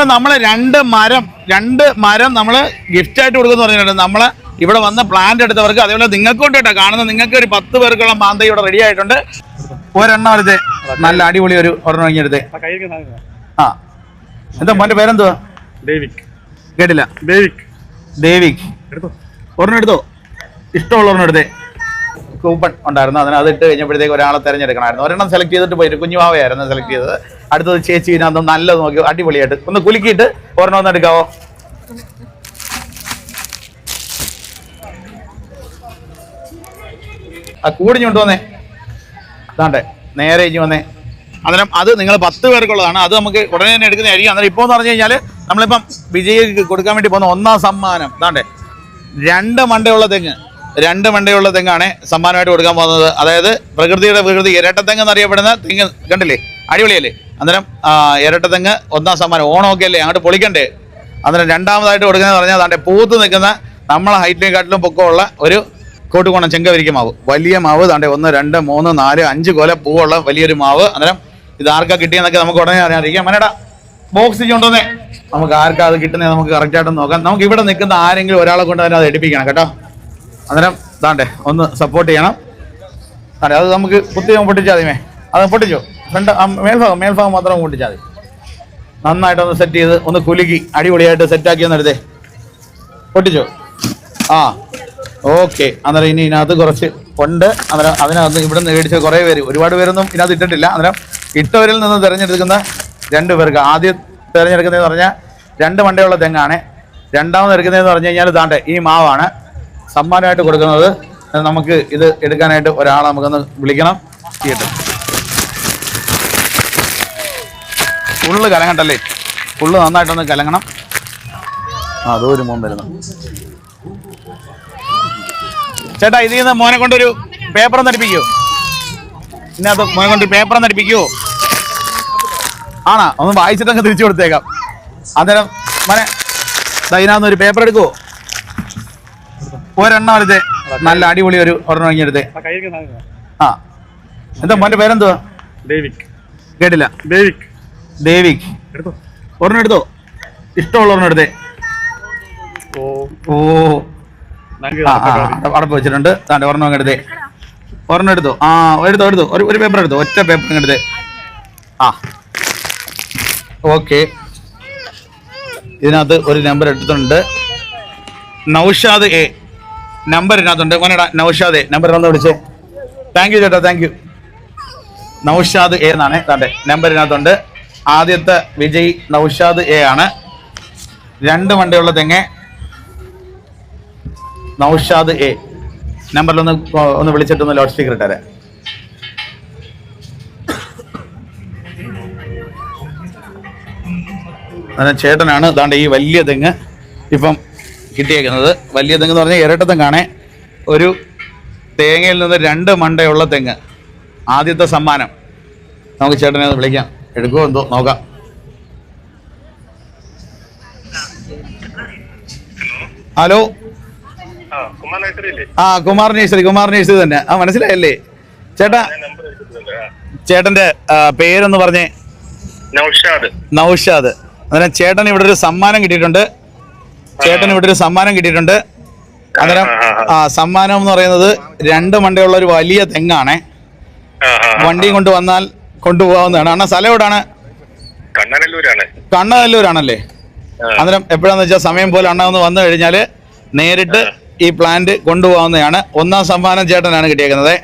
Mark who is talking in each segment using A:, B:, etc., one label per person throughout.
A: അന്നേരം നമ്മൾ രണ്ട് മരം രണ്ട് മരം നമ്മൾ ഗിഫ്റ്റ് ആയിട്ട് കൊടുക്കുന്നു പറഞ്ഞിട്ടുണ്ട്. നമ്മൾ ഇവിടെ വന്ന് പ്ലാന്റ് എടുത്തവർക്ക് അതേപോലെ നിങ്ങൾക്ക് കൊണ്ട് കേട്ടോ. കാണുന്ന നിങ്ങൾക്ക് ഒരു പത്ത് പേർക്കുള്ള മാന്ത ഇവിടെ റെഡി ആയിട്ടുണ്ട്. ഒരെണ്ണം എടുത്ത്. നല്ല അടിപൊളി ഒരു ഒരെണ്ണം വാങ്ങി
B: ആ
A: എന്താ മോന്റെ പേരെന്തുവാ? കേട്ടില്ല. ദേവിക് ഒരെണ്ണം എടുത്തോ. ഇഷ്ടമുള്ള ഒരെണ്ണം എടുത്തേ. കൂപ്പൺ ഉണ്ടായിരുന്നു. അതിനകത്ത് അത് ഇട്ട് കഴിഞ്ഞപ്പോഴത്തേക്ക് ഒരാളെ തിരഞ്ഞെടുക്കണമായിരുന്നു. ഒരെണ്ണം സെലക്ട് ചെയ്തിട്ട് പോയിട്ട് കുഞ്ഞുമാവയായിരുന്നു സെലക്ട് ചെയ്തത്. അടുത്തത് ചേച്ചി ഇതിനകത്ത് നല്ലത് നോക്കി അടിപൊളിയായിട്ട്. ഒന്ന് കുലുക്കിയിട്ട് ഒരെണ്ണം ഒന്ന് എടുക്കാവോ? ആ കൂടിഞ്ഞു വന്നേ. അതാണ്ടേ നേരെ ഇഞ്ഞു വന്നേ. അന്നേരം അത് നിങ്ങൾ പത്ത് പേർക്കുള്ളതാണ്. അത് നമുക്ക് ഉടനെ തന്നെ എടുക്കുന്നതായിരിക്കും. അന്നേരം ഇപ്പോൾ എന്ന് പറഞ്ഞു കഴിഞ്ഞാൽ നമ്മളിപ്പം വിജയിക്ക് കൊടുക്കാൻ വേണ്ടി പോകുന്ന ഒന്നാം സമ്മാനം. അതാണ്ടേ രണ്ട് മണ്ടയുള്ള തെങ്ങ്. രണ്ട് മണ്ടയുള്ള തെങ്ങാണ് സമ്മാനമായിട്ട് കൊടുക്കാൻ പോകുന്നത്. അതായത് പ്രകൃതിയുടെ പ്രകൃതി ഇരട്ടത്തെങ്ങ് എന്നറിയപ്പെടുന്ന തെങ്ങ് കണ്ടില്ലേ? അടിപൊളിയല്ലേ? അന്നേരം ഇരട്ടത്തെങ്ങ് ഒന്നാം സമ്മാനം. ഓണമൊക്കെ അല്ലേ? അങ്ങോട്ട് പൊളിക്കണ്ടേ? അന്നേരം രണ്ടാമതായിട്ട് കൊടുക്കുന്നത് പറഞ്ഞാൽ അതാണ്ട് പൂത്ത് നിൽക്കുന്ന നമ്മളെ ഹൈറ്റിനെക്കാട്ടിലും പൊക്കമുള്ള ഒരു കോട്ടുകോണം ചെങ്കവരിക്ക മാവ്. വലിയ മാവ് താണ്ടെ ഒന്ന് രണ്ട് മൂന്ന് നാല് അഞ്ച് കൊല പൂവുള്ള വലിയൊരു മാവ്. അന്നേരം ഇത് ആർക്കാ കിട്ടിയെന്നൊക്കെ നമുക്ക് ഉടനെ അറിയാതിരിക്കാം. മനേടാ ബോക്സ് കൊണ്ടുവന്നേ. നമുക്ക് ആർക്കാ അത് കിട്ടുന്നത് നമുക്ക് കറക്റ്റായിട്ട് നോക്കാം. നമുക്ക് ഇവിടെ നിൽക്കുന്ന ആരെങ്കിലും ഒരാളെ കൊണ്ട് തന്നെ അത് എടുപ്പിക്കണം കേട്ടോ. അന്നേരം താണ്ടെ ഒന്ന് സപ്പോർട്ട് ചെയ്യണം. അതെ അത് നമുക്ക് കുത്തി പൊട്ടിച്ചാൽ അതിമേ അത് പൊട്ടിച്ചോ? ഫ്രണ്ട് മേൽഭാഗം മേൽഭാഗം മാത്രം കൂട്ടിച്ചാൽ മതി. നന്നായിട്ടൊന്ന് സെറ്റ് ചെയ്ത് ഒന്ന് കുലുക്കി അടിപൊളിയായിട്ട് സെറ്റാക്കി എന്നെടുത്തേ പൊട്ടിച്ചോ? ആ ഓക്കെ അന്നേരം ഇനി ഇതിനകത്ത് കുറച്ച് ഉണ്ട്. അന്നേരം അതിനകത്ത് ഇവിടെ നിന്ന് മേടിച്ച കുറേ പേര് ഒരുപാട് പേരൊന്നും ഇതിനകത്ത് ഇട്ടിട്ടില്ല. അന്നേരം ഇട്ടവരിൽ നിന്ന് തിരഞ്ഞെടുക്കുന്ന രണ്ട് പേർക്ക് ആദ്യം തിരഞ്ഞെടുക്കുന്നതെന്ന് പറഞ്ഞാൽ രണ്ട് മണ്ടയുള്ള തെങ്ങാണ്. രണ്ടാമത് എടുക്കുന്നതെന്ന് പറഞ്ഞു കഴിഞ്ഞാൽ താണ്ടെ ഈ മാവാണ്. സമ്മാനമായിട്ട് കൊടുക്കുന്നത്. നമുക്ക് ഇത് എടുക്കാനായിട്ട് ഒരാളെ നമുക്കൊന്ന് വിളിക്കണം. ചെയ്യട്ടെ ഫുള്ള് കലങ്ങണ്ടല്ലേ? ഫുള്ള് നന്നായിട്ടൊന്ന് കലങ്ങണം. ആ അതോ ഒരു മോൻ വരുന്നു. ചേട്ടാ ഇതിൽ നിന്ന് മോനെ കൊണ്ടൊരു പേപ്പർ നടിപ്പിക്കോ. അടുപ്പിക്കോ ഇതിനകത്ത് മോനെ കൊണ്ട് പേപ്പർ നടിപ്പിക്കോ. ആണോ ഒന്ന് വായിച്ചിട്ടങ്ങ് തിരിച്ചു കൊടുത്തേക്കാം. അന്നേരം മോനെ ഇതിനകത്ത് ഒരു പേപ്പർ എടുക്കുവോ ഒരെണ്ണം എടുത്തേ. നല്ല അടിപൊളി ഒരു ഒരെണ്ണം വാങ്ങിയെടുത്തേ
B: ആ
A: എന്താ മോന്റെ പേരെന്തുവാ?
B: ഡേവിക്
A: കേട്ടില്ല.
B: ഡേവിക് എടുത്തോ?
A: ഒരെണ്ണം എടുത്തോ? ഇഷ്ടമുള്ള ഒരെണ്ണം എടുത്തേ.
B: ഓ.
A: അടപ്പ് വെച്ചിട്ടുണ്ട്. താണ്ടെ ഒരെണ്ണം അങ്ങ് എടുത്തേ. ഒരെണ്ണം എടുത്തോ? ആ എടുത്തോ എടുത്തോ. ഒരു ഒരു പേപ്പർ എടുത്തോ? ഒറ്റ പേപ്പർ അങ്ങ് എടുത്തേ. ആ. ഓക്കെ ഇതിനകത്ത് ഒരു നമ്പർ എടുത്തിട്ടുണ്ട്. നൗഷാദ് എ. നമ്പർ ഇതിനകത്തുണ്ട്. മോനടാ നൗഷാദ് എ. നമ്പർ ഒന്ന് വിളിച്ചേ. താങ്ക് യു ചേട്ടാ താങ്ക് യു നൗഷാദ് എ എന്നാണ്. താണ്ടെ നമ്പർ ഇതിനകത്തുണ്ട്. ആദ്യത്തെ വിജയ് നൗഷാദ് എ ആണ്. രണ്ട് വണ്ടിയുള്ള തെങ്ങ്. നൗഷാദ് എ നമ്പറിലൊന്ന് ഒന്ന് ഒന്ന് വിളിച്ചിട്ടൊന്ന് ലോഡ് സ്പീക്കർ ഇട്ടേരെ. അതിന് ചേട്ടനാണ് ഇതാണ്ട് ഈ വലിയ തെങ്ങ് ഇപ്പം കിട്ടിയേക്കുന്നത്. വലിയ തെങ്ങ് എന്ന് പറഞ്ഞാൽ ഇരട്ട തെങ്ങാണ്. ഒരു തേങ്ങയിൽ നിന്ന് രണ്ട് മണ്ടയുള്ള തെങ്ങ്. ആദ്യത്തെ സമ്മാനം. നമുക്ക് ചേട്ടനെ വിളിക്കാം. എടുക്കുമോ എന്തോ? നോക്കാം. ഹലോ.
B: ആ കുമാർ
A: നേഴ്സറി കുമാർ നേഴ്സറി തന്നെ. ആ മനസ്സിലായല്ലേ? ചേട്ടാ ചേട്ടന്റെ പേരൊന്ന് പറഞ്ഞേ.
B: നൗഷാദ്.
A: നൗഷാദ്. അന്നേരം ചേട്ടൻ ഇവിടെ ഒരു സമ്മാനം കിട്ടിയിട്ടുണ്ട്. ചേട്ടൻ ഇവിടെ ഒരു സമ്മാനം കിട്ടിയിട്ടുണ്ട്. അന്നേരം ആ സമ്മാനം എന്ന് പറയുന്നത് രണ്ട് മണ്ടയുള്ള ഒരു വലിയ തെങ്ങാണ്. വണ്ടി കൊണ്ട് വന്നാൽ കൊണ്ടുപോകാവുന്നതാണ്. അണ്ണാ സ്ഥലം എവിടാണ്?
B: കണ്ണനല്ലൂരാണ്.
A: കണ്ണനല്ലൂരാണല്ലേ. അന്നേരം എപ്പോഴാന്ന് വെച്ചാൽ സമയം പോലെ അണ്ണ ഒന്ന് വന്നു കഴിഞ്ഞാൽ നേരിട്ട് ഈ പ്ലാന്റ് കൊണ്ടുപോകാവുന്നതാണ്. ഒന്നാം സമ്മാനം ചേട്ടനാണ് കിട്ടിയേക്കുന്നത്.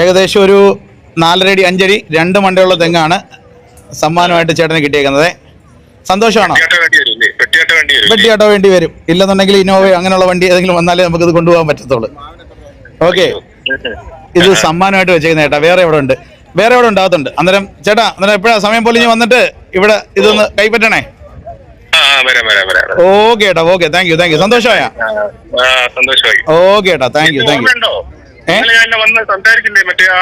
A: ഏകദേശം ഒരു നാലരടി അഞ്ചടി രണ്ട് മണ്ടയുള്ള തെങ്ങാണ് സമ്മാനമായിട്ട് ചേട്ടന് കിട്ടിയേക്കുന്നത്. സന്തോഷമാണോ?
B: പെട്ടിയാട്ട വേണ്ടി വരും
A: ഇല്ലെന്നുണ്ടെങ്കിൽ ഇന്നോവ അങ്ങനെയുള്ള വണ്ടി ഏതെങ്കിലും വന്നാലേ നമുക്ക് ഇത് കൊണ്ടുപോകാൻ പറ്റത്തുള്ളൂ. ഓക്കെ ഇത് സമ്മാനമായിട്ട് വെച്ചേക്കുന്ന ചേട്ടാ വേറെ എവിടെ ഉണ്ട്. വേറെ എവിടെ ഉണ്ടാകത്തുണ്ട്. അന്നേരം ചേട്ടാ അന്നേരം എപ്പോഴാ? സമയം പോലെ ഇനി വന്നിട്ട് ഇവിടെ ഇതൊന്ന് കൈപ്പറ്റണേ. ഓക്കെ ഏട്ടാ okay thank you thank you സന്തോഷമായ? Okay ഏട്ടാ താങ്ക് യു താങ്ക് യു
B: വന്ന് സംസാരിച്ചില്ലേ? മറ്റേ ആ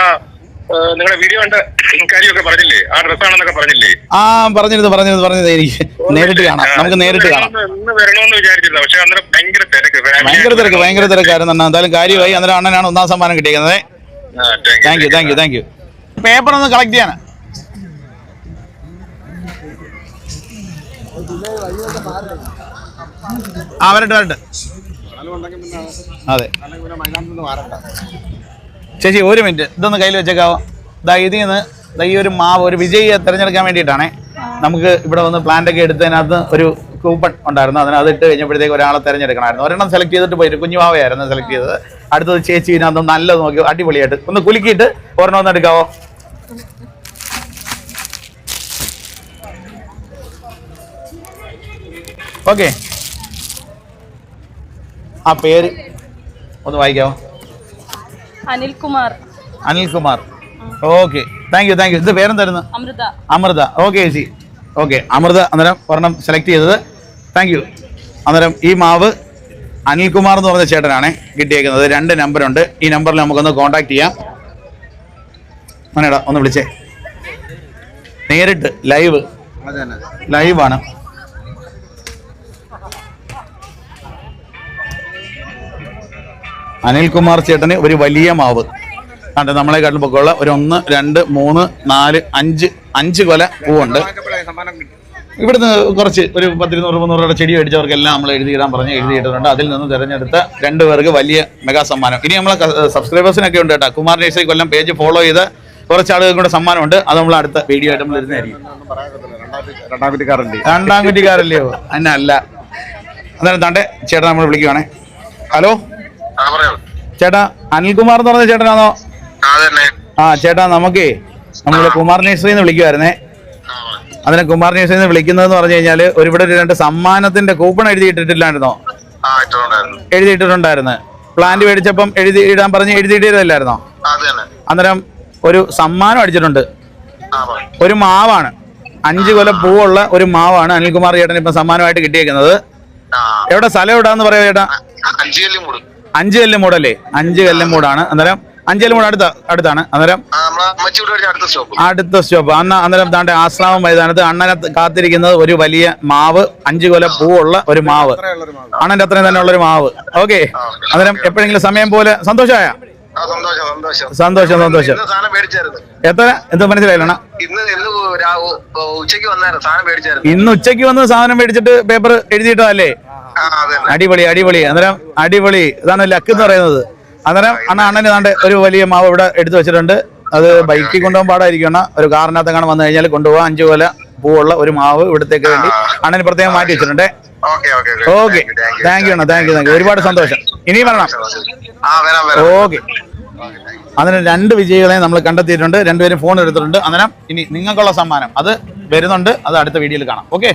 B: നിങ്ങളുടെ വീഡിയോ കണ്ട കാര്യമൊക്കെ പറഞ്ഞില്ലേ? ആ ഡ്രസ്സാണെന്നൊക്കെ പറഞ്ഞില്ലേ?
A: ആ പറഞ്ഞിരുന്നു പറഞ്ഞിരുന്നു പറഞ്ഞത് എനിക്ക് നേരിട്ട് കാണാം. നമുക്ക് നേരിട്ട് കാണാം.
B: വരണമെന്ന് പക്ഷെ അന്നേരം ഭയങ്കര തിരക്ക്.
A: ഭയങ്കര തിരക്ക് ഭയങ്കര തിരക്കായിരുന്നു അണ്ണാ എന്തായാലും കാര്യമായി. അന്നേരം അണ്ണനാണ് ഒന്നാം സമ്മാനം കിട്ടിയിരിക്കുന്നത്. Thank you thank you thank you paper ഒന്ന് കളക്ട് ചെയ്യാണ്. ആ വരട്ടെ വരട്ടെ. അതെ. ചേച്ചി ഒരു മിനിറ്റ്. ഇതൊന്ന് കയ്യിൽ വെച്ചേക്കാവോ? ദാ ഇതിൽ നിന്ന് ദാ ഈ ഒരു മാവ് ഒരു വിജയിയെ തിരഞ്ഞെടുക്കാൻ വേണ്ടിയിട്ടാണേ. നമുക്ക് ഇവിടെ വന്ന് പ്ലാന്റ് ഒക്കെ എടുത്തതിനകത്ത് ഒരു കൂപ്പൺ ഉണ്ടായിരുന്നു. അതിനകത്ത് അത് ഇട്ട് കഴിഞ്ഞപ്പോഴത്തേക്ക് ഒരാളെ തിരഞ്ഞെടുക്കണമായിരുന്നു. ഒരെണ്ണം സെലക്ട് ചെയ്തിട്ട് പോയിട്ട് കുഞ്ഞു മാവയായിരുന്നു സെലക്ട് ചെയ്തത്. അടുത്തത് ചേച്ചി ഇതിനകത്ത് നല്ലത് നോക്കി അടിപൊളിയായിട്ട്. ഒന്ന് കുലുക്കിയിട്ട് ഒരെണ്ണം ഒന്ന് എടുക്കാവോ? ഓക്കെ. ആ പേര് ഒന്ന് വായിക്കാവോ?
C: Anilkumar.
A: Anilkumar. Okay. Thank you thank you ഇത് പേരെന്തായിരുന്നു?
C: അമൃത.
A: അമൃത. ഓക്കെ ചേച്ചി. ഓക്കെ. അമൃത അന്നേരം ഒരെണ്ണം സെലക്ട് ചെയ്തത്. താങ്ക് യു അന്നേരം ഈ മാവ് അനിൽകുമാർ എന്ന് പറഞ്ഞ ചേട്ടനാണ് കിട്ടിയേക്കുന്നത്. രണ്ട് നമ്പറുണ്ട്. ഈ നമ്പറിൽ നമുക്കൊന്ന് കോൺടാക്ട് ചെയ്യാം. അങ്ങനെടാ ഒന്ന് വിളിച്ചേ. നേരിട്ട് ലൈവ്. ലൈവാണ്. അനിൽകുമാർ ചേട്ടന് ഒരു വലിയ മാവ്. കണ്ട് കാട്ടിൽ പൊക്കമുള്ള ഒരു ഒന്ന് രണ്ട് മൂന്ന് നാല് അഞ്ച് അഞ്ച് കൊല പൂവുണ്ട്. ഇവിടുന്ന് കുറച്ച് ഒരു പത്തിരുന്നൂറ് മുന്നൂറ് രൂപ ചെടി മേടിച്ചവർക്കെല്ലാം നമ്മൾ എഴുതിയിടാൻ പറഞ്ഞ് എഴുതിയിട്ടുണ്ട് അതിൽ നിന്ന് തിരഞ്ഞെടുത്ത രണ്ട് പേർക്ക് വലിയ മെഗാ സമ്മാനം. ഇനി നമ്മളെ സബ്സ്ക്രൈബേഴ്സിനൊക്കെ ഉണ്ട് കേട്ടോ. Kumar nursery Kollam page follow ചെയ്ത് കുറച്ച് ആളുകൾക്ക് കൂടെ സമ്മാനമുണ്ട്. അത് നമ്മൾ അടുത്ത വീഡിയോ ആയിട്ട് നമ്മൾ ഇരുന്നായിരിക്കും
D: രണ്ടാം
A: കുറ്റിക്കാരല്ലയോ അല്ല അല്ല. അന്നേരം താണ്ടെ ചേട്ടാ നമ്മൾ വിളിക്കുവാണേ. ഹലോ?
B: ആ പറയാം.
A: ചേട്ടാ അനിൽകുമാർ എന്ന് പറഞ്ഞ ചേട്ടനാണോ? ആ ചേട്ടാ നമുക്കേ നമ്മൾ കുമാർ നേഴ്സറിന്ന് വിളിക്കുവായിരുന്നേ. വിളിക്കുമായിരുന്നേ അതിനെ കുമാർ ന്യൂസിൽ നിന്ന് വിളിക്കുന്നതെന്ന് പറഞ്ഞു കഴിഞ്ഞാൽ ഒരു ഇവിടെ ഒരു രണ്ട് സമ്മാനത്തിന്റെ കൂപ്പൺ എഴുതിയിട്ടിട്ടില്ലായിരുന്നോ? എഴുതിയിട്ടിട്ടുണ്ടായിരുന്നു. പ്ലാന്റ് മേടിച്ചപ്പം എഴുതി ഇടാൻ പറഞ്ഞ് എഴുതിയിട്ടില്ലായിരുന്നോ അന്നേരം ഒരു സമ്മാനം അടിച്ചിട്ടുണ്ട്. ഒരു മാവാണ്. അഞ്ച് കൊല പൂവുള്ള ഒരു മാവാണ് അനിൽകുമാർ ചേട്ടൻ ഇപ്പം സമ്മാനമായിട്ട് കിട്ടിയേക്കുന്നത്. എവിടെ സ്ഥലം എവിടാന്ന് പറയാ ചേട്ടാ?
B: അഞ്ചു കല്ലും മൂടല്ലേ?
A: അഞ്ച് കല്ലും മൂടാണ്. അന്നേരം അഞ്ച് കൂടെ അടുത്ത അടുത്താണ്. അന്നേരം
B: അടുത്ത സ്റ്റോപ്പ്.
A: അടുത്ത സ്റ്റോപ്പ്. അന്ന് അന്നേരം താണ്ടെ ആശ്രാമം മൈതാനത്ത് അണ്ണനെ കാത്തിരിക്കുന്നത് ഒരു വലിയ മാവ് അഞ്ചു കൊല പൂവുള്ള ഒരു മാവ്. അണ്ണന്റെ അത്രയും തന്നെ ഉള്ള ഒരു മാവ്. ഓക്കെ. അന്നേരം എപ്പോഴെങ്കിലും സമയം പോലെ സന്തോഷമായ
B: സന്തോഷം സന്തോഷം.
A: സന്തോഷം സന്തോഷം.
B: ഇന്ന് സാധനം മേടിച്ചായിരുന്നു.
A: എത്ര? എന്താ മനസ്സിലായില്ല അണ്ണാ
B: ഇന്ന് ഉച്ചയ്ക്ക് രാ- ഉച്ചയ്ക്ക് വന്നായിരുന്നു സാധനം മേടിച്ചായിരുന്നു.
A: ഇന്ന് ഉച്ചയ്ക്ക് വന്ന് സാധനം മേടിച്ചിട്ട് പേപ്പർ എഴുതിയിട്ടതല്ലേ? അടിപൊളി അടിപൊളി. അന്നേരം അടിപൊളി. ഇതാണ് ലക്ക് എന്ന് പറയുന്നത്. അന്നേരം അണ്ണ അണ്ണന് താണ്ട് ഒരു വലിയ മാവ് ഇവിടെ എടുത്തു വെച്ചിട്ടുണ്ട്. അത് ബൈക്കിൽ കൊണ്ടുപോകാൻ പാടായിരിക്കും ഒരു കാറിനകത്ത് കാണാൻ വന്നു കഴിഞ്ഞാൽ കൊണ്ടുപോകാൻ അഞ്ചു കൊല പൂവുള്ള ഒരു മാവ് ഇവിടത്തേക്ക് വേണ്ടി അണ്ണന് പ്രത്യേകം മാറ്റി വെച്ചിട്ടുണ്ട്.
B: ഓക്കെ
A: താങ്ക് യു അണ്ണ. താങ്ക് യു താങ്ക് യു ഒരുപാട് സന്തോഷം. ഇനിയും വരണം. ഓക്കെ. അന്നേരം രണ്ട് വിജയികളെ നമ്മൾ കണ്ടെത്തിയിട്ടുണ്ട്. രണ്ടുപേരും ഫോൺ എടുത്തിട്ടുണ്ട്. അന്നേരം ഇനി നിങ്ങൾക്കുള്ള സമ്മാനം. അത് വരുന്നുണ്ട്. അത് അടുത്ത വീഡിയോയിൽ കാണാം. ഓക്കെ?